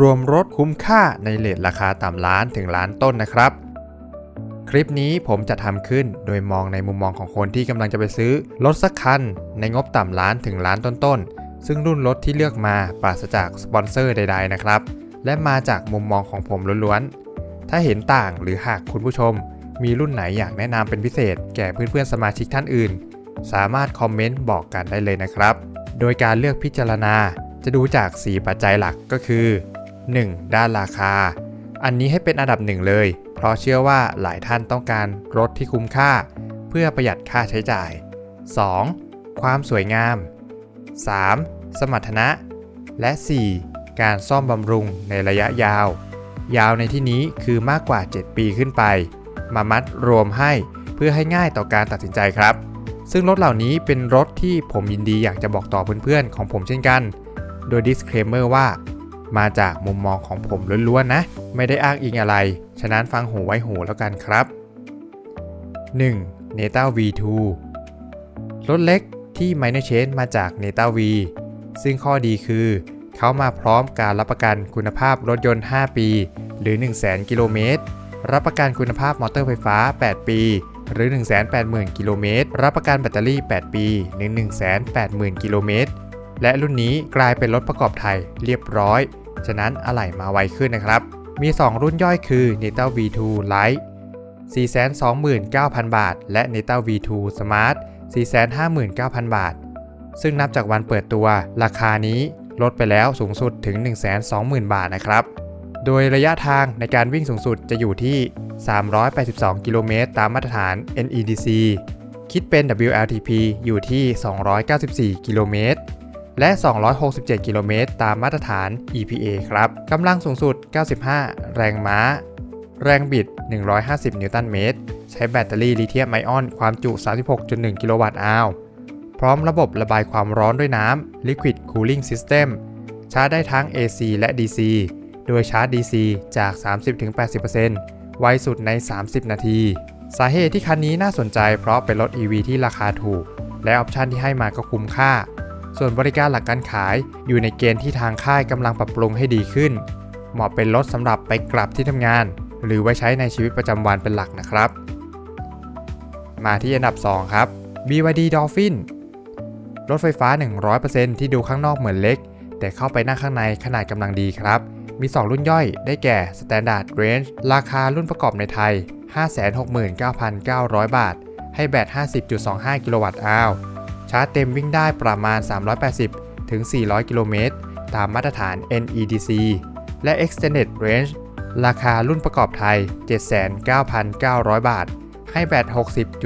รวมรถคุ้มค่าในเลทราคาต่ำล้านถึงล้านต้นนะครับ คลิปนี้ผมจะทำขึ้นโดยมองในมุมมองของคนที่กำลังจะไปซื้อรถสักคัน ในงบต่ำล้านถึงล้านต้นๆ ซึ่งรุ่นรถที่เลือกมาปราศจากสปอนเซอร์ใด ๆ นะครับ และมาจากมุมมองของผมล้วนๆ ถ้าเห็นต่างหรือหากคุณผู้ชม มีรุ่นไหนอยากแนะนำเป็นพิเศษ แก่เพื่อนๆสมาชิกท่านอื่น สามารถคอมเมนต์บอกกันได้เลยนะครับ โดยการเลือกพิจารณาจะดูจาก 4 ปัจจัยหลักก็คือ 1. ด้านราคา อันนี้ให้เป็นอันดับหนึ่งเลย เพราะเชื่อว่าหลายท่านต้องการรถที่คุ้มค่า เพื่อประหยัดค่าใช้จ่าย 2. ความสวยงาม 3. สมรรถนะ และ 4. การซ่อมบำรุงในระยะยาว ยาวในที่นี้คือมากกว่า 7 ปีขึ้นไป มามัดรวมให้เพื่อให้ง่ายต่อการตัดสินใจครับ ซึ่งรถเหล่านี้เป็นรถที่ผมยินดีอยากจะบอกต่อเพื่อนๆ ของผมเช่นกัน โดย disclaimer ว่า มาจากมุมมองของผมล้วนๆนะ ไม่ได้อ้างอิงอะไร ฉะนั้นฟังหูไว้หูแล้วกันครับ 1. n e t a V2 รถเล็กที่ Minor Change มาจาก n e t a V ซึ่งข้อดีคือ เขามาพร้อมการรับประกันคุณภาพรถยนต์ 5 ปี หรือ 100,000 กิโลเมตร รับประกันคุณภาพมอเตอร์ไฟฟ้า 8 ปี หรือ 180,000 กิโลเมตร รับประกันแบตเตอรี่ 8 ปี หรือ 180,000 กิโลเมตร และรุ่นนี้กลายเป็นรถประกอบไทยเรียบร้อย ฉะนั้นอะไหล่มาไวขึ้นนะครับ มี 2 รุ่นย่อยคือ n e t a V2 Lite 429,000 บาท และ n e t a V2 Smart 459,000 บาท ซึ่งนับจากวันเปิดตัว ราคานี้ลดไปแล้วสูงสุดถึง 120,000 บาทนะครับ โดยระยะทางในการวิ่งสูงสุดจะอยู่ที่ 382 กิโลเมตรตามมาตรฐาน NEDC คิดเป็น WLTP อยู่ที่ 294 กิโลเมตร และ 267 กิโลเมตรตามมาตรฐาน EPA ครับกำลังสูงสุด 95 แรงม้า แรงบิด 150 นิวตันเมตร ใช้แบตเตอรี่ลิเธียมไอออน ความจุ 36.1 กิโลวัตต์อาวพร้อมระบบระบายความร้อนด้วยน้ำ Liquid Cooling System ชาร์จได้ทั้ง AC และ DC โดยชาร์จ DC จาก 30-80%ไวสุดใน 30 นาที สาเหตุที่คันนี้น่าสนใจเพราะเป็นรถ EV ที่ราคาถูก และออปชันที่ให้มาก็คุ้มค่า ส่วนบริการหลักการขายอยู่ในเกณฑ์ที่ทางค่ายกำลังปรับปรุงให้ดีขึ้น เหมาะเป็นรถสำหรับไปกลับที่ทำงาน หรือไว้ใช้ในชีวิตประจำวันเป็นหลักนะครับ มาที่อันดับ 2 ครับ BYD Dolphin รถไฟฟ้า 100%ที่ดูข้างนอกเหมือนเล็ก แต่เข้าไปนั่งข้างในขนาดกำลังดีครับ มี 2 รุ่นย่อย ได้แก่ Standard Range ราคารุ่นประกอบในไทย 569,900 บาท ให้แบต50.25 กิโลวัตต์อาว ชาร์จเต็มวิ่งได้ประมาณ 380 ถึง 400 กิโลเมตร ตามมาตรฐาน NEDC และ Extended Range ราคารุ่นประกอบไทย 79,900 บาท ให้แบต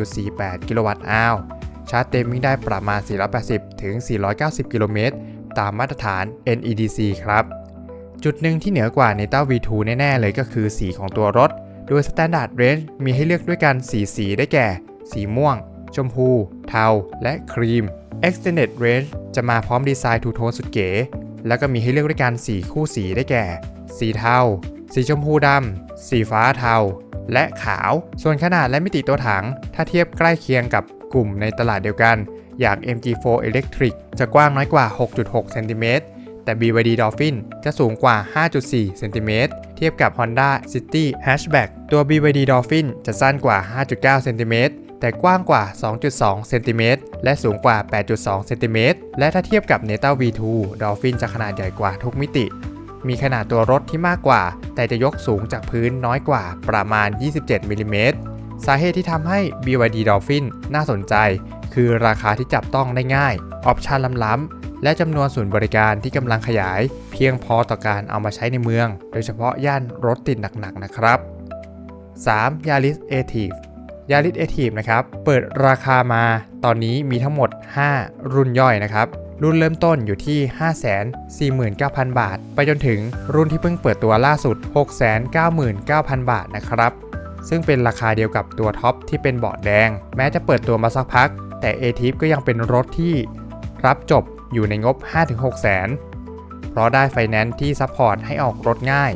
60.48 กิโลวัตต์อาวชาร์จเต็มวิ่งได้ประมาณ 480 ถึง 490 กิโลเมตร ตามมาตรฐาน NEDC ครับ จุดหนึ่งที่เหนือกว่า n e t a V2 แน่ ๆ เลยก็คือสีของตัวรถ โดย Standard Range มีให้เลือกด้วยกัน 4 สีได้แก่ สีม่วง ชมพู เทา และครีม Extended Range จะมาพร้อมดีไซน์ทูโทนสุดเก๋ แล้วก็มีให้เลือกด้วยกัน 4 คู่สีได้แก่ สีเทา สีชมพูดำ สีฟ้าเทา และขาว ส่วนขนาดและมิติตัวถัง ถ้าเทียบใกล้เคียงกับกลุ่มในตลาดเดียวกัน อย่าง MG4 Electric จะกว้างน้อยกว่า 6.6 เซนติเมตร แต่ BYD Dolphin จะสูงกว่า 5.4 เซนติเมตร เทียบกับ Honda City Hatchback ตัว BYD Dolphin จะสั้นกว่า 5.9 เซนติเมตร แต่กว้างกว่า 2.2 เซนติเมตร และสูงกว่า 8.2 เซนติเมตร และถ้าเทียบกับ Neta V2 Dolphin จะขนาดใหญ่กว่าทุกมิติ มีขนาดตัวรถที่มากกว่า แต่จะยกสูงจากพื้นน้อยกว่าประมาณ 27มิลลิเมตร สาเหตุที่ทำให้ BYD Dolphin น่าสนใจ คือราคาที่จับต้องได้ง่าย ออปชันล้ำๆ และจำนวนศูนย์บริการที่กำลังขยาย เพียงพอต่อการเอามาใช้ในเมือง โดยเฉพาะย่านรถติดหนักๆนะครับ 3. Yaris a t i v e Yaris a t i v e นะครับเปิดราคามาตอนนี้มีทั้งหมด 5 รุ่นย่อยนะครับรุ่นเริ่มต้นอยู่ที่ 549,000 บาท ไปจนถึงรุ่นที่เพิ่งเปิดตัวล่าสุด 699,000 บาทนะครับซึ่งเป็นราคาเดียวกับตัวท็อปที่เป็นเบาะแดง แม้จะเปิดตัวมาสักพัก แต่ a t i v ก็ยังเป็นรถที่รับจบอยู่ในงบ 5-6 แสน เพราะได้ไฟแนนซ์ที่ซัพพอร์ตให้ออกรถง่าย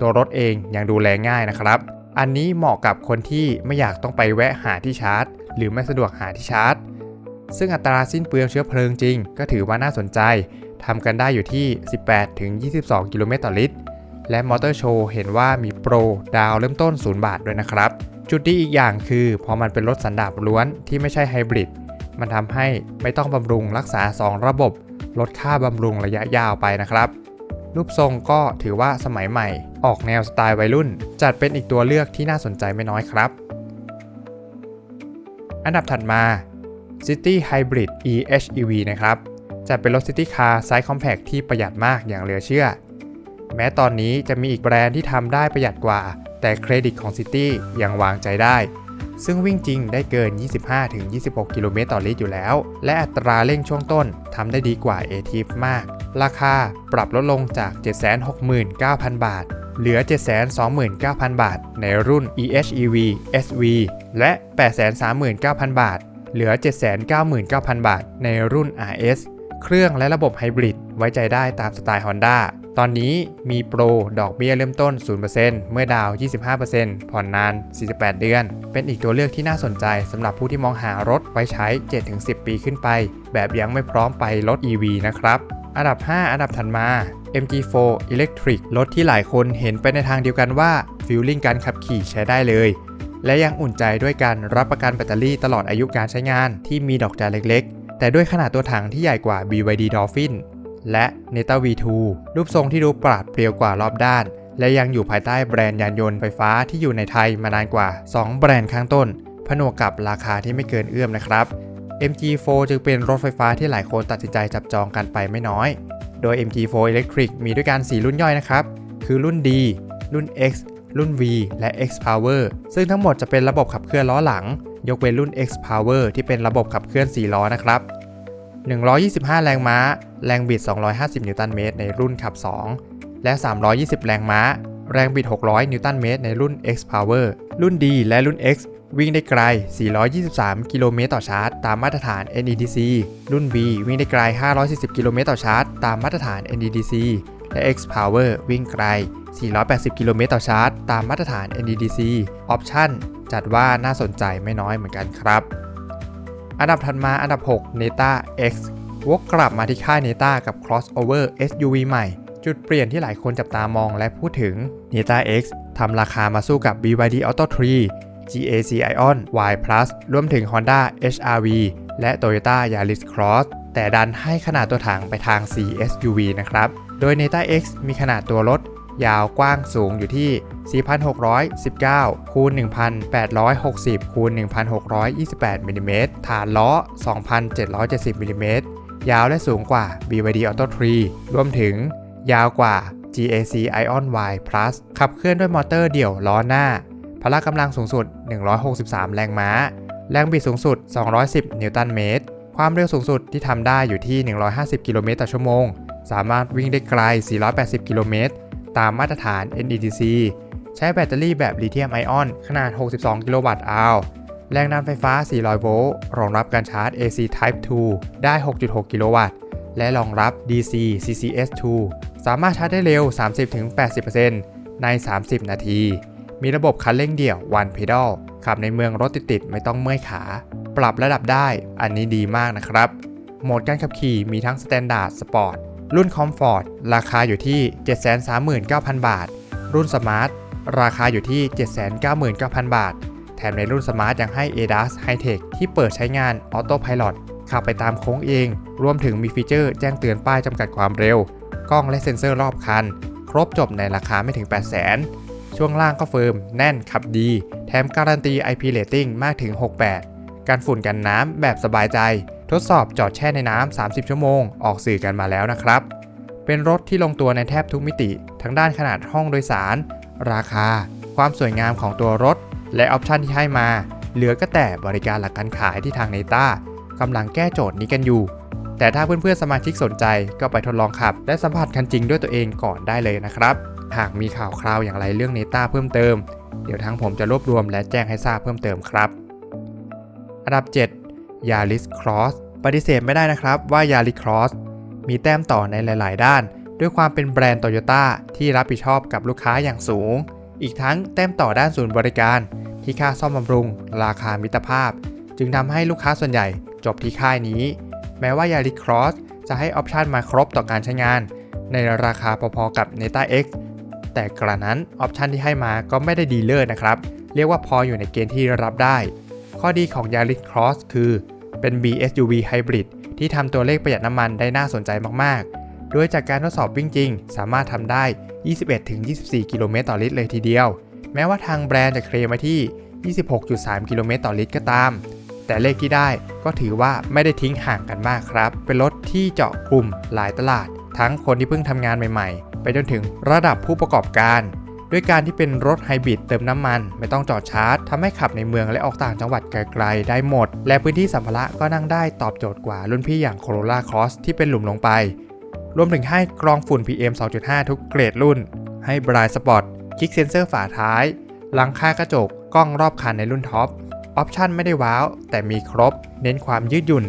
ตัวรถเองยังดูแลง่ายนะครับ อันนี้เหมาะกับคนที่ไม่อยากต้องไปแวะหาที่ชาร์จ หรือไม่สะดวกหาที่ชาร์จ ซึ่งอัตราสิ้นเปลืองเชื้อเพลิงจริง ก็ถือว่าน่าสนใจทำกันได้อยู่ที่ 18-22 กิโลเมตรต่อลิตร และมอเตอร์โชว์เห็นว่ามีโปรดาวเริ่มต้น 0 บาทด้วยนะครับ จุดดีอีกอย่างคือ พอมันเป็นรถสันดาปล้วนที่ไม่ใช่ไฮบริด มันทำให้ไม่ต้องบำรุงรักษา 2 ระบบ ลดค่าบำรุงระยะยาวไปนะครับ รูปทรงก็ถือว่าสมัยใหม่ ออกแนวสไตล์วัยรุ่น จัดเป็นอีกตัวเลือกที่น่าสนใจไม่น้อยครับ อันดับถัดมา City Hybrid eHEV นะครับ จะเป็นรถ City Car ไซส์ Compact ที่ประหยัดมากอย่างเหลือเชื่อ แม้ตอนนี้จะมีอีกแบรนด์ที่ทำได้ประหยัดกว่า แต่เครดิตของ City ยังวางใจได้ ซึ่งวิ่งจริงได้เกิน 25-26 กิโลเมตรต่อลิตรอยู่แล้ว และอัตราเร่งช่วงต้นทำได้ดีกว่า a t i v มาก ราคาปรับลดลงจาก 769,000 บาท เหลือ 729,000 บาท ในรุ่น eHEV SV และ 839,000 บาท เหลือ 799,000 บาท ในรุ่น RS เครื่องและระบบไฮบริดไว้ใจได้ตามสไตล์ Honda ตอนนี้มีโปรดอกเบี้ยเริ่มต้น 0%เมื่อดาว 25%ผ่อนนาน 48 เดือน เป็นอีกตัวเลือกที่น่าสนใจสำหรับผู้ที่มองหารถไว้ใช้ 7-10 ปีขึ้นไป แบบยังไม่พร้อมไปรถ EV นะครับ อันดับ 5 อันดับถัดมา MG4 Electric รถที่หลายคนเห็นไปในทางเดียวกันว่าฟิลลิ่งการขับขี่ใช้ได้เลย และยังอุ่นใจด้วยการรับประกันแบตเตอรี่ตลอดอายุการใช้งานที่มีดอกจันเล็กๆ แต่ด้วยขนาดตัวถังที่ใหญ่กว่า BYD Dolphin และ Neta V2 รูปทรงที่ดูปราดเปรียวกว่ารอบด้าน และยังอยู่ภายใต้แบรนด์ยานยนต์ไฟฟ้าที่อยู่ในไทยมานานกว่า 2 แบรนด์ข้างต้น ผนวกกับราคาที่ไม่เกินเอื้อมนะครับ MG4 จึงเป็นรถไฟฟ้าที่หลายคนตัดสินใจจับจองกันไปไม่น้อย โดย MG4 Electric มีด้วยกัน 4 รุ่นย่อยนะครับ คือรุ่น D รุ่น X รุ่น V และ X Power ซึ่งทั้งหมดจะเป็นระบบขับเคลื่อนล้อหลัง ยกเว้นรุ่น X Power ที่เป็นระบบขับเคลื่อน 4 ล้อนะครับ 125 แรงม้า แรงบิด 250 นิวตันเมตรในรุ่นขับ 2 และ 320 แรงม้า แรงบิด 600 นิวตันเมตรในรุ่น X Power รุ่น D และรุ่น X วิ่งได้ไกล 423 กิโลเมตรต่อชาร์จ ตามมาตรฐาน NEDC รุ่น V วิ่งได้ไกล 540 กิโลเมตรต่อชาร์จ ตามมาตรฐาน NEDC และ X Power วิ่งไกล 480 กิโลเมตรต่อชาร์จ ตามมาตรฐาน NEDC ออปชั่นจัดว่าน่าสนใจไม่น้อยเหมือนกันครับ อันดับถัดมาอันดับ 6 Neta X วกกลับมาที่ค่าย Neta กับ crossover SUV ใหม่ จุดเปลี่ยนที่หลายคนจับตามองและพูดถึง Neta X ทำราคามาสู้กับ BYD Auto 3 GAC Ion Y Plus รวมถึง Honda HR-V และ Toyota Yaris Cross แต่ดันให้ขนาดตัวถังไปทาง CSUV นะครับ โดย Neta X มีขนาดตัวรถ ยาวกว้างสูงอยู่ที่ 4,619 คูณ 1,860 คูณ 1,628 มิลลิเมตร ฐานล้อ 2,770 มิลลิเมตร ยาวและสูงกว่า BYD Auto 3 รวมถึง ยาวกว่า GAC Ion Y Plus ขับเคลื่อนด้วยมอเตอร์เดี่ยวล้อหน้า พละกำลังสูงสุด 163 แรงม้า แรงบิดสูงสุด 210 นิวตันเมตร ความเร็วสูงสุดที่ทำได้อยู่ที่ 150 กิโลเมตรต่อชั่วโมง สามารถวิ่งได้ไกล 480 กิโลเมตร ตามมาตรฐาน NEDC ใช้แบตเตอรี่แบบลิเธียมไอออน ขนาด 62 กิโลวัตต์อาวแรงดันไฟฟ้า 400 โวลต์ รองรับการชาร์จ AC Type 2 ได้ 6.6 กิโลวัตต์ และรองรับ DC CCS2 สามารถชาร์จได้เร็ว 30-80%ใน 30 นาที มีระบบคันเร่งเดี่ยว One Pedal ขับในเมืองรถติดๆไม่ต้องเมื่อยขา ปรับระดับได้ อันนี้ดีมากนะครับ โหมดการขับขี่มีทั้ง Standard Sport รุ่น Comfort ราคาอยู่ที่ 739,000 บาท รุ่น Smart ราคาอยู่ที่ 799,000 บาท แถมในรุ่น Smart ยังให้ ADAS High-Tech ที่เปิดใช้งาน Auto Pilot ขับไปตามโค้งเอง รวมถึงมีฟีเจอร์แจ้งเตือนป้ายจำกัดความเร็ว กล้องและเซ็นเซอร์รอบคัน ครบจบในราคาไม่ถึง 800,000 ช่วงล่างก็เฟิร์ม แน่นขับดี แถมการันตี IP Rating มากถึง 68 การฝุ่นกันน้ำแบบสบายใจ ทดสอบจอดแช่ในน้ำ 30 ชั่วโมง ออกสื่อกันมาแล้วนะครับ เป็นรถที่ลงตัวในแทบทุกมิติ ทั้งด้านขนาดห้องโดยสาร ราคา ความสวยงามของตัวรถ และออปชันที่ให้มา เหลือก็แต่บริการหลักการขายที่ทางเนต้ากำลังแก้โจทย์นี้กันอยู่ แต่ถ้าเพื่อนๆสมาชิกสนใจก็ไปทดลองขับ และสัมผัสคันจริงด้วยตัวเองก่อนได้เลยนะครับ หากมีข่าวคราวอย่างไรเรื่องเนต้าเพิ่มเติม เดี๋ยวทั้งผมจะรวบรวมและแจ้งให้ทราบเพิ่มเติมครับ อันดับ 7 Yaris Cross ปฏิเสธไม่ได้นะครับว่า Yaris Cross มีแต้มต่อในหลาย ๆ ด้าน ด้วยความเป็นแบรนด์โตโยต้าที่รับผิดชอบกับลูกค้าอย่างสูง อีกทั้งแต้มต่อด้านศูนย์บริการ ที่ค่าซ่อมบำรุง ราคามิตรภาพ จึงทำให้ลูกค้าส่วนใหญ่จบที่ค่ายนี้ แม้ว่า Yaris Cross จะให้ออปชันมาครบต่อการใช้งาน ในราคาพอๆกับ Neta X แต่กระนั้นออปชันที่ให้มาก็ไม่ได้ดีเลิศนะครับ เรียกว่าพออยู่ในเกณฑ์ที่รับได้ ข้อดีของ Yaris Cross คือ เป็น BSUV Hybrid ที่ทำตัวเลขประหยัดน้ำมันได้น่าสนใจมากๆ โดยจากการทดสอบวิ่งจริง สามารถทำได้ 21-24 กิโลเมตรต่อลิตรเลยทีเดียว แม้ว่าทางแบรนด์จะเคลมมาที่ 26.3 กิโลเมตรต่อลิตรก็ตาม แต่เลขที่ได้ก็ถือว่าไม่ได้ทิ้งห่างกันมากครับ เป็นรถที่เจาะกลุ่มหลายตลาด ทั้งคนที่เพิ่งทำงานใหม่ๆ ไปจนถึงระดับผู้ประกอบการ ด้วยการที่เป็นรถไฮบริดเติมน้ำมัน ไม่ต้องจอดชาร์จทำให้ขับในเมืองและออกต่างจังหวัดไกลๆ ได้หมด และพื้นที่สัมภาระก็นั่งได้ตอบโจทย์กว่ารุ่นพี่อย่าง Corolla Cross ที่เป็นหลุมลงไป รวมถึงให้กรองฝุ่น PM 2.5 ทุกเกรดรุ่น ให้บรายสปอตคลิกเซนเซอร์ฝาท้ายหลังคากระจกกล้องรอบคันในรุ่นท็อปออปชันไม่ได้ว้าว แต่มีครบ เน้นความยืดหยุ่น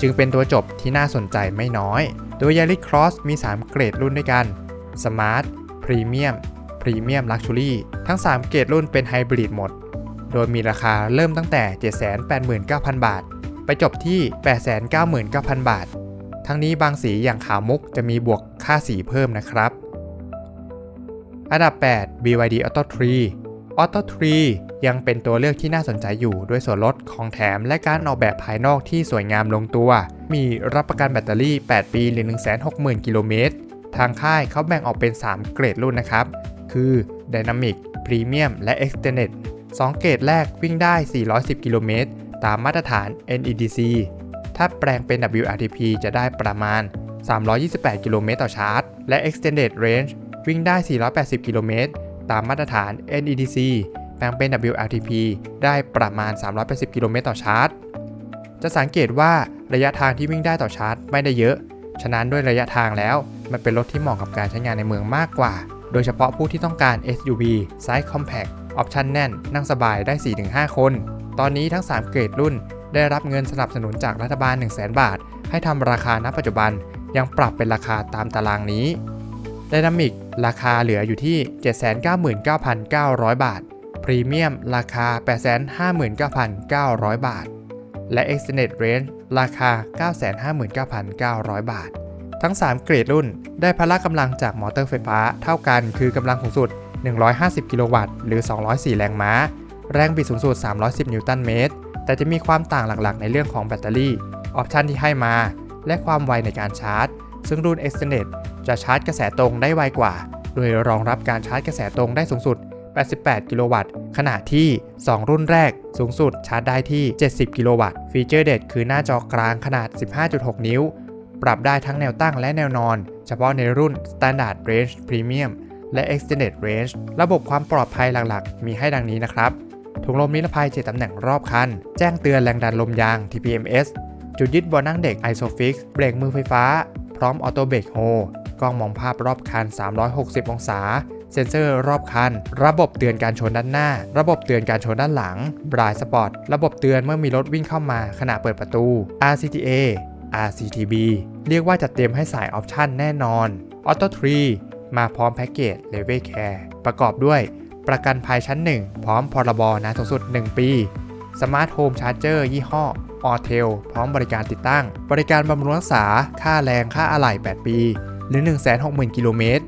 จึงเป็นตัวจบที่น่าสนใจไม่น้อย โดย Yaris Cross มี 3 เกรดรุ่นด้วยกัน Smart Premium Premium Luxury ทั้ง 3 เกรดรุ่นเป็นไฮบริดหมด โดยมีราคาเริ่มตั้งแต่ 789,000 บาท ไปจบที่ 899,000 บาท ทั้งนี้บางสีอย่างขาวมุกจะมีบวกค่าสีเพิ่มนะครับ อันดับ 8 BYD Auto 3 Auto 3 ยังเป็นตัวเลือกที่น่าสนใจอยู่ด้วยส่วนลดของแถมและการออกแบบภายนอกที่สวยงามลงตัว มีรับประกันแบตเตอรี่ 8 ปีหรือ160,000 กิโลเมตร ทางค่ายเขาแบ่งออกเป็น 3 เกรดรุ่นนะครับ คือ Dynamic Premium และ Extended 2 เกรดแรกวิ่งได้ 410 กิโลเมตร ตามมาตรฐาน NEDC ถ้าแปลงเป็น WLTP จะได้ประมาณ 328 กิโลเมตรต่อชาร์จ และ Extended Range วิ่งได้ 480 กิโลเมตร ตามมาตรฐาน NEDC แปลงเป็น WLTP ได้ประมาณ 380 กิโลเมตรต่อชาร์จ จะสังเกตว่าระยะทางที่วิ่งได้ต่อชาร์จไม่ได้เยอะ ฉะนั้นด้วยระยะทางแล้ว มันเป็นรถที่เหมาะกับการใช้งานในเมืองมากกว่า โดยเฉพาะผู้ที่ต้องการ SUV Size Compact ออปชั่นแน่น นั่งสบายได้ 4-5 คน ตอนนี้ทั้ง 3 เกรดรุ่น ได้รับเงินสนับสนุนจากรัฐบาล 1 0 0 0 0แบาท ให้ทำราคาณปัจจุบัน ยังปรับเป็นราคาตามตารางนี้ Dynamic ราคาเหลืออยู่ที่ 799,900 บาท Premium ราคา 859,900 บาท และ Extended Range ราคา 959,900 บาท ทั้ง 3 เกรดรุ่นได้พละกำลังจากมอเตอร์ไฟฟ้าเท่ากันคือกำลังสูงสุด 150 กิโลวัตต์ หรือ 204 แรงม้า แรงบิดสูงสุด 310 นิวตันเมตร แต่จะมีความต่างหลักๆ ในเรื่องของแบตเตอรี่ ออปชันที่ให้มา และความไวในการชาร์จ ซึ่งรุ่น Extended จะชาร์จกระแสตรงได้ไวกว่า โดยรองรับการชาร์จกระแสตรงได้สูงสุด 88 กิโลวัตต์ ขณะที่ 2 รุ่นแรกสูงสุดชาร์จได้ที่ 70 กิโลวัตต์ ฟีเจอร์เด็ดคือหน้าจอกลางขนาด 15.6 นิ้ว ปรับได้ทั้งแนวตั้งและแนวนอน เฉพาะในรุ่น Standard Range Premium และ Extended Range ระบบความปลอดภัยหลักๆ มีให้ดังนี้นะครับ ถุงลมนิรภัย 7 ตำแหน่งรอบคัน แจ้งเตือนแรงดันลมยาง TPMS จุดยึดเบาะนั่งเด็ก ISOFIX เบรกมือไฟฟ้า พร้อมออโต้เบรกโฮกล้องมองภาพรอบคัน 360 องศา เซ็นเซอร์รอบคัน ระบบเตือนการชนด้านหน้า ระบบเตือนการชนด้านหลังบรายสปอร์ตระบบเตือนเมื่อมีรถวิ่งเข้ามาขณะเปิดประตู RCTA RCTB เรียกว่าจัดเตรียมให้สายออปชั่นแน่นอน Auto 3 มาพร้อมแพ็กเกจ Level Care ประกอบด้วยประกันภัยชั้น 1 พร้อมพรบนานสูงสุด 1 ปี Smart Home Charger ยี่ห้อออเทลพร้อมบริการติดตั้ง บริการบำรุงรักษา ค่าแรง ค่าอะไหล่ 8 ปี หรือ 160,000 กิโลเมตร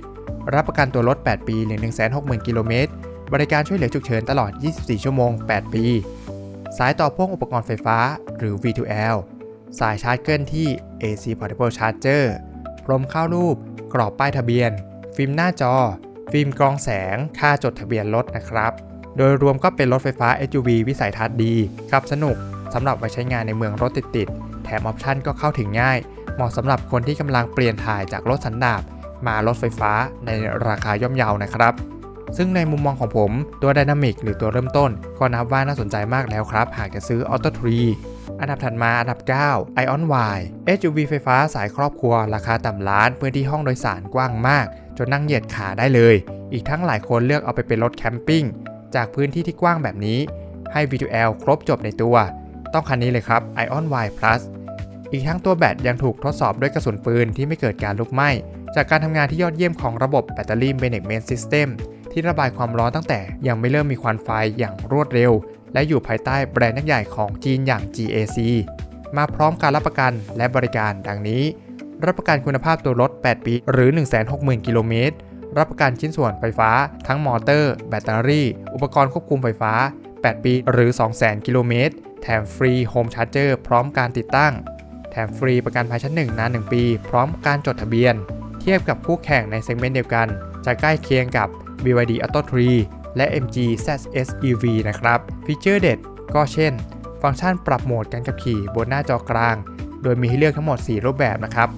รับประกันตัวรถ 8 ปี หรือ 160,000 กิโลเมตร บริการช่วยเหลือฉุกเฉินตลอด 24 ชั่วโมง 8 ปี สายต่อพ่วงอุปกรณ์ไฟฟ้า หรือ V2L สายชาร์จเกิลที่ AC Portable Charger พรมเข้ารูป กรอบป้ายทะเบียน ฟิล์มหน้าจอ ฟิล์มกรองแสง ค่าจดทะเบียนรถนะครับ โดยรวมก็เป็นรถไฟฟ้า SUV วิสัยทัศน์ดี ขับสนุกสำหรับไว้ใช้งานในเมืองรถติดๆ แถมออปชั่นก็เข้าถึงง่าย เหมาะสำหรับคนที่กำลังเปลี่ยนถ่ายจากรถสันดาป มารถไฟฟ้าในราคาย่อมเยานะครับ ซึ่งในมุมมองของผมตัว Dynamic หรือตัวเริ่มต้น ก็นับว่าน่าสนใจมากแล้วครับ หากจะซื้อ Auto 3อันดับถัดมาอันดับ 9 Ion Y SUV ไฟฟ้าสายครอบครัว ราคาต่ำล้าน พื้นที่ห้องโดยสารกว้างมาก จนนั่งเหยียดขาได้เลย อีกทั้งหลายคนเลือกเอาไปเป็นรถแคมปิ้ง จากพื้นที่ที่กว้างแบบนี้ ให้ V2L ครบจบในตัว ต้องคันนี้เลยครับ Ion Y Plus อีกทั้งตัวแบตยังถูกทดสอบด้วยกระสุนปืนที่ไม่เกิดการลุกไหม้ จากการทำงานที่ยอดเยี่ยมของระบบแบตเตอรี่ Management System ที่ระบายความร้อนตั้งแต่ยังไม่เริ่มมีควันไฟอย่างรวดเร็ว และอยู่ภายใต้แบรนด์ยักษ์ใหญ่ของจีนอย่าง GAC มาพร้อมการรับประกันและบริการดังนี้ รับประกันคุณภาพตัวรถ 8 ปี หรือ 160,000 กิโลเมตร รับประกันชิ้นส่วนไฟฟ้า ทั้งมอเตอร์ แบตเตอรี่ อุปกรณ์ควบคุมไฟฟ้า 8 ปี หรือ 200,000 กิโลเมตร แถมฟรีโฮมชาร์จเจอร์พร้อมการติดตั้ง แถมฟรีประกันภัยชั้น 1 นาน 1 ปี พร้อมการจดทะเบียน เทียบกับคู่แข่งในเซกเมนต์เดียวกัน จะใกล้เคียงกับ BYD Auto 3 และ MG ZS EV นะครับฟีเจอร์เด็ดก็เช่น ฟังก์ชันปรับโหมดการขับขี่บนหน้าจอกลาง โดยมีให้เลือกทั้งหมด 4 รูปแบบนะครับ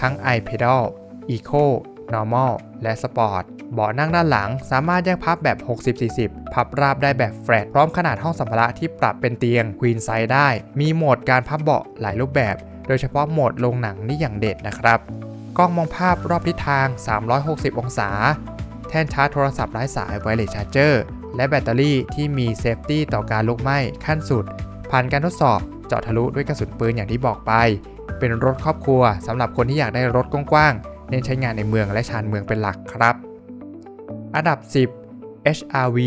ทั้ง iPedal Eco Normal และ Sport เบาะนั่งด้านหลังสามารถแยกพับแบบ 60-40 พับราบได้แบบแฟลตพร้อมขนาดห้องสัมภาระที่ปรับเป็นเตียง Queen Size ได้ มีโหมดการพับเบาะหลายรูปแบบ โดยเฉพาะโหมดลงหนังนี่อย่างเด็ดนะครับ กล้องมองภาพรอบทิศทาง 360 องศา แท่นชาร์จโทรศัพท์ไร้สาย Wireless Charger และแบตเตอรี่ที่มีเซฟตี้ต่อการลุกไหม้ขั้นสุด ผ่านการทดสอบเจาะทะลุด้วยกระสุนปืนอย่างที่บอกไป เป็นรถครอบครัวสำหรับคนที่อยากได้รถกว้างๆเน้นใช้งานในเมืองและชานเมืองเป็นหลักครับ อันดับ 10 HRV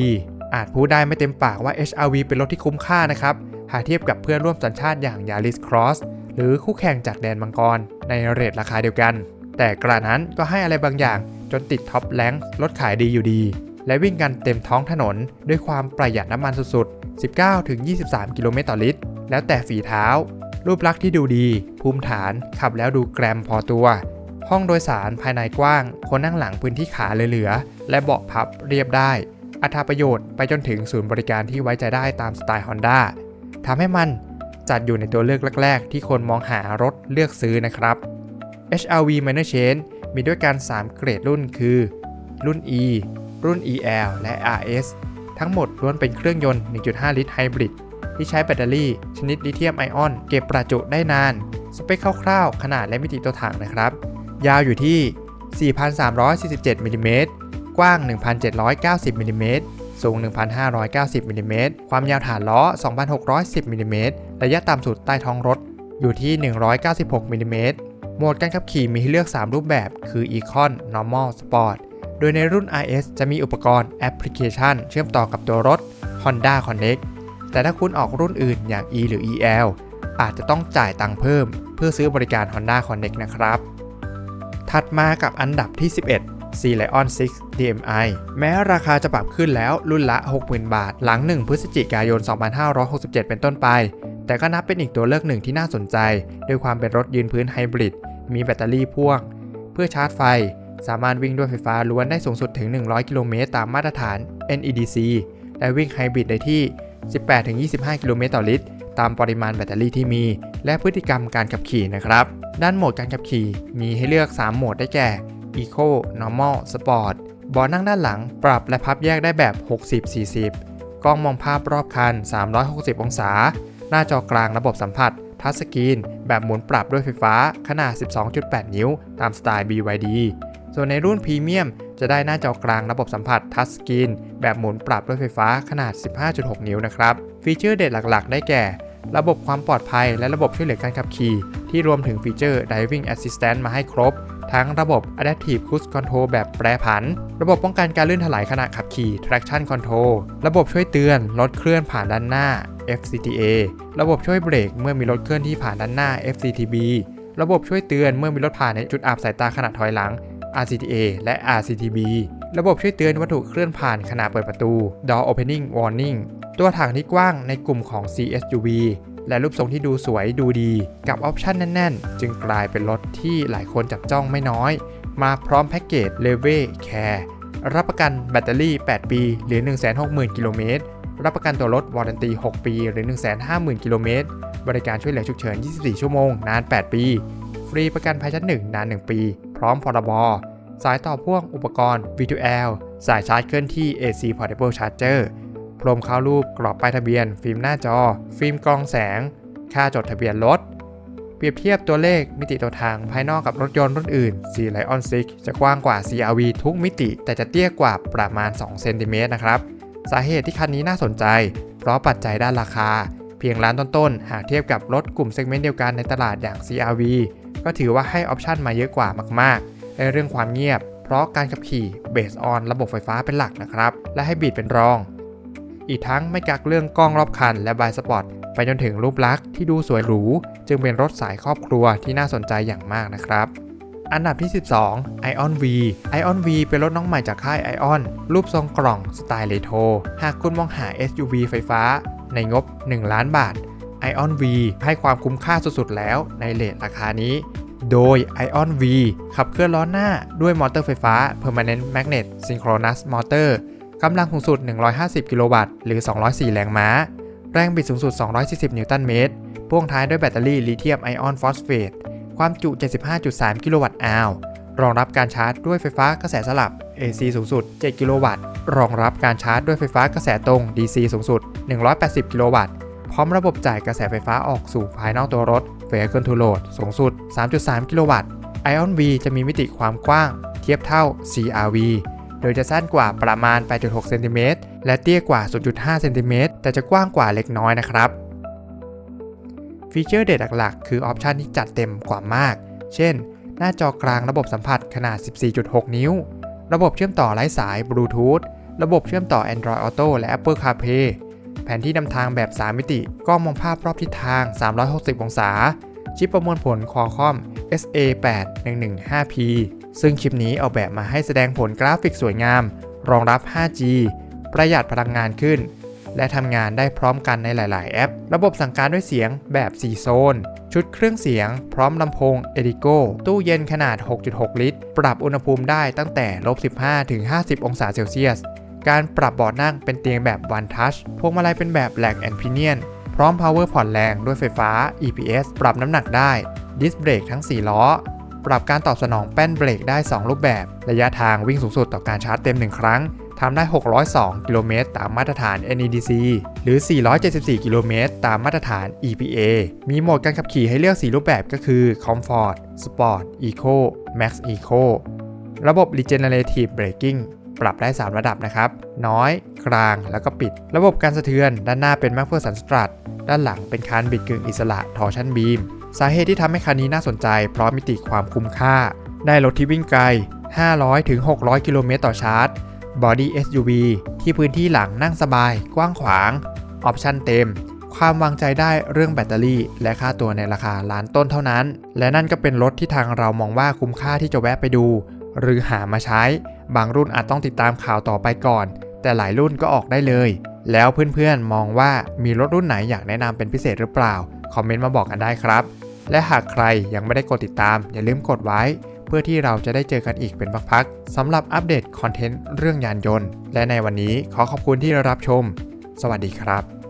อาจพูดได้ไม่เต็มปากว่า HRV เป็นรถที่คุ้มค่านะครับหากเทียบกับเพื่อนร่วมสัญชาติอย่าง Yaris Cross หรือคู่แข่งจากแดนมังกร ในเรทราคาเดียวกัน แต่กระนั้นก็ให้อะไรบางอย่างจนติดท็อปแรงค์รถขายดีอยู่ดี และวิ่งกันเต็มท้องถนน ด้วยความประหยัดน้ำมันสุดๆ 19-23 กิโลเมตรต่อลิตร แล้วแต่ฝีเท้า รูปลักษณ์ที่ดูดี ภูมิฐานขับแล้วดูแกรมพอตัว ห้องโดยสารภายในกว้าง คนนั่งหลังพื้นที่ขาเหลือๆและเบาะพับเรียบได้อัตราประโยชน์ไปจนถึงศูนย์บริการที่ไว้ใจได้ตามสไตล์ Honda ทำให้มัน จัดอยู่ในตัวเลือกแรก ๆ ที่คนมองหารถเลือกซื้อนะครับ HRV Minor Change มีด้วยกัน 3 เกรดรุ่นคือ รุ่น E รุ่น EL และ RS ทั้งหมดล้วนเป็นเครื่องยนต์ 1.5 ลิตรไฮบริดที่ใช้แบตเตอรี่ ชนิดลิเธียมไอออน เก็บประจุได้นาน สเปคคร่าวๆ ขนาดและมิติตัวถังนะครับ ยาวอยู่ที่ 4,347มิลลิเมตรกว้าง 1,790มิลลิเมตร สูง 1,590มิลลิเมตรความยาวฐานล้อ 2,610มิลลิเมตรระยะต่ำสุดใต้ท้องรถอยู่ที่ 196มิลลิเมตรโหมดการขับขี่มีให้เลือก 3 รูปแบบ คือ Econ Normal Sport โดยในรุ่น RS จะมีอุปกรณ์แอปพลิเคชัน เชื่อมต่อกับตัวรถ Honda Connect แต่ถ้าคุณออกรุ่นอื่นอย่าง E หรือ EL อาจจะต้องจ่ายตังค์เพิ่ม เพื่อซื้อบริการ Honda Connect นะครับ ถัดมากับอันดับที่ 11 C Lion 6 DMI แม้ราคาจะปรับขึ้นแล้วรุ่นละ 60,000 บาท หลัง 1 พฤศจิกายน 2567 เป็นต้นไป แต่ก็นับเป็นอีกตัวเลือกหนึ่งที่น่าสนใจ ด้วยความเป็นรถยืนพื้นไฮบริด มีแบตเตอรี่พ่วง เพื่อชาร์จไฟ สามารถวิ่งด้วยไฟฟ้าล้วนได้สูงสุดถึง 100 กิโลเมตรตามมาตรฐาน NEDC และวิ่งไฮบริดได้ที่ 18-25 กิโลเมตรต่อลิตรตามปริมาณแบตเตอรี่ที่มี และพฤติกรรมการขับขี่นะครับ ด้านโหมดการขับขี่มีให้เลือก 3 โหมดได้แก่ Eco Normal Sport บาะนั่งด้านหลังปรับและพับแยกได้แบบ 60-40 กล้องมองภาพรอบคัน 360 องศา หน้าจอกลางระบบสัมผัส ทัชสกรีน แบบหมุนปรับด้วยไฟฟ้าขนาด 12.8 นิ้ว ตามสไตล์ BYD ส่วนในรุ่นพรีเมียมจะได้หน้าจอกลางระบบสัมผัสทัชสกรีน แบบหมุนปรับด้วยไฟฟ้าขนาด 15.6 นิ้วนะครับ ฟีเจอร์เด็ดหลักๆ ได้แก่ ระบบความปลอดภัยและระบบช่วยเหลือการขับขี่ ที่รวมถึงฟีเจอร์ Driving Assistant มาให้ครบ ทั้งระบบ Adaptive Cruise Control แบบแปรผัน ระบบป้องกันการลื่นถลายขณะขับขี่ Traction Control ระบบช่วยเตือนรถเคลื่อนผ่านด้านหน้า FCTA ระบบช่วยเบรกเมื่อมีรถเคลื่อนที่ผ่านด้านหน้า FCTB ระบบช่วยเตือนเมื่อมีรถผ่านในจุดอับสายตาขณะถอยหลัง RCTA และ RCTB ระบบช่วยเตือนวัตถุเคลื่อนผ่านขณะเปิดประตู Door Opening Warning ตัวถังที่กว้างในกลุ่มของ CSUV และรูปทรงที่ดูสวยดูดี กับออปชันแน่น ๆ จึงกลายเป็นรถที่หลายคนจับจ้องไม่น้อย มาพร้อมแพ็กเกจ l e v e Care รับประกันแบตเตอรี่ 8 ปี หรือ 160,000 กิโลเมตร รับประกันตัวรถวารันตี 6 ปี หรือ 150,000 กิโลเมตร บริการช่วยเหลือฉุกเฉิน 24 ชั่วโมง นาน 8 ปี ฟรีประกันภัยชั้น 1 นาน 1 ปี พร้อมพรบ สายต่อพ่วงอุปกรณ์ V2L สายชาร์จเคลื่อนที่ AC Portable Charger พรมเข้ารูปกรอบป้ายทะเบียน ฟิล์มหน้าจอ ฟิล์มกรองแสง ค่าจดทะเบียนรถ เปรียบเทียบตัวเลขมิติตัวทางภายนอกกับรถยนต์รุ่นอื่น C Lion 6 จะกว้างกว่า CRV ทุกมิติ แต่จะเตี้ยกว่าประมาณ2เซนติเมตรนะครับ สาเหตุที่คันนี้น่าสนใจ เพราะปัจจัยด้านราคา เพียงล้านต้นๆ หากเทียบกับรถกลุ่มเซกเมนต์เดียวกันในตลาดอย่าง CRV ก็ถือว่าให้ออปชันมาเยอะกว่ามากๆ ในเรื่องความเงียบ เพราะการขับขี่เบสออนระบบไฟฟ้าเป็นหลักนะครับ และให้บีดเป็นรอง อีกทั้งไม่กักเรื่องกล้องรอบคันและบายสปอร์ตไปจนถึงรูปลักษณ์ที่ดูสวยหรู จึงเป็นรถสายครอบครัวที่น่าสนใจอย่างมากนะครับ อันดับที่ 12 Ion V Ion V เป็นรถน้องใหม่จากค่าย Ion รูปทรงกล่องสไตล์เรโทรหากคุณมองหา SUV ไฟฟ้า ในงบ 1 ล้านบาท Ion V ให้ความคุ้มค่าสุดๆแล้วในเลทราคานี้ โดย Ion V ขับเคลื่อนล้อหน้าด้วยมอเตอร์ไฟฟ้า Permanent Magnet Synchronous Motor กำลังสูงสุด 150 กิโลวัตต์ หรือ 204 แรงม้า แรงบิดสูงสุด 240 นิวตันเมตร พ่วงท้ายด้วยแบตเตอรี่ลิเธียมไอออนฟอสเฟต ความจุ 75.3 กิโลวัตต์อาวรองรับการชาร์จด้วยไฟฟ้ากระแสสลับ AC สูงสุด 7 กิโลวัตต์ รองรับการชาร์จด้วยไฟฟ้ากระแสตรง DC สูงสุด 180 กิโลวัตต์ พร้อมระบบจ่ายกระแสไฟฟ้าออกสู่ภายนอกตัวรถ Vehicle to Load สูงสุด 3.3 กิโลวัตต์ Ion V จะมีมิติความกว้าง เทียบเท่า CRV โดยจะสั้นกว่าประมาณ 8.6 เซนติเมตร และเตี้ยกว่า 0.5 เซนติเมตร แต่จะกว้างกว่าเล็กน้อยนะครับ ฟีเจอร์เด็ดหลักๆ คือออปชันที่จัดเต็มกว่ามาก เช่น หน้าจอกลางระบบสัมผัสขนาด 14.6 นิ้ว ระบบเชื่อมต่อไร้สายบลูทูธ ระบบเชื่อมต่อ Android Auto และ Apple CarPlay แผนที่นำทางแบบ 3 มิติ กล้องมองภาพรอบทิศทาง 360 องศา ชิปประมวลผล Qualcomm SA8115P ซึ่งชิปนี้ออกแบบมาให้แสดงผลกราฟิกสวยงาม รองรับ 5G ประหยัดพลังงานขึ้น และทำงานได้พร้อมกันในหลาย ๆ แอป ระบบสั่งการด้วยเสียงแบบ 4 โซน ชุดเครื่องเสียง พร้อมลำโพง e d i g o ตู้เย็นขนาด 6.6 ลิตร ปรับอุณหภูมิได้ตั้งแต่ลบ15ถึง50 องศาเซลเซียส การปรับเบาะนั่งเป็นเตียงแบบ One Touch พวงมาลัยเป็นแบบ Black and Pinion พร้อม Power ผ่อนแรงด้วยไฟฟ้า EPS ปรับน้ำหนักได้ ดิสเบรกทั้ง 4 ล้อ ปรับการตอบสนองแป้นเบรกได้ 2 รูปแบบ ระยะทางวิ่งสูงสุดต่อการชาร์จเต็ม 1 ครั้งทำได้ 602 กิโลเมตรตามมาตรฐาน NEDC หรือ 474 กิโลเมตรตามมาตรฐาน EPA มีโหมดการขับขี่ให้เลือก 4 รูปแบบก็คือ Comfort Sport Eco Max Eco ระบบ Regenerative Braking ปรับได้ 3 ระดับนะครับ น้อย กลาง แล้วก็ปิด ระบบการสะเทือน ด้านหน้าเป็น m a c p h e r s o n Strut ด้านหลังเป็นคานบิดกึ่งอิสระ Torsion Beam สาเหตุที่ทำให้คันนี้น่าสนใจ เพราะมิติความคุ้มค่า ได้รถที่วิ่งไกล 500-600 กิโลเมตรต่อชาร์จ Body SUV ที่พื้นที่หลังนั่งสบาย กว้างขวาง ออปชั่นเต็ม ความวางใจได้เรื่องแบตเตอรี่ และค่าตัวในราคาล้านต้นเท่านั้น และนั่นก็เป็นรถที่ทางเรามองว่าคุ้มค่าที่จะแวะไปดู หรือหามาใช้ บางรุ่นอาจต้องติดตามข่าวต่อไปก่อน แต่หลายรุ่นก็ออกได้เลย แล้วเพื่อนๆมองว่ามีรถรุ่นไหนอยากแนะนำเป็นพิเศษหรือเปล่า คอมเมนต์มาบอกกันได้ครับ และหากใครยังไม่ได้กดติดตาม อย่าลืมกดไว้ เพื่อที่เราจะได้เจอกันอีกเป็นพักๆสำหรับอัปเดตคอนเทนต์เรื่องยานยนต์ และในวันนี้ขอขอบคุณที่รับชม สวัสดีครับ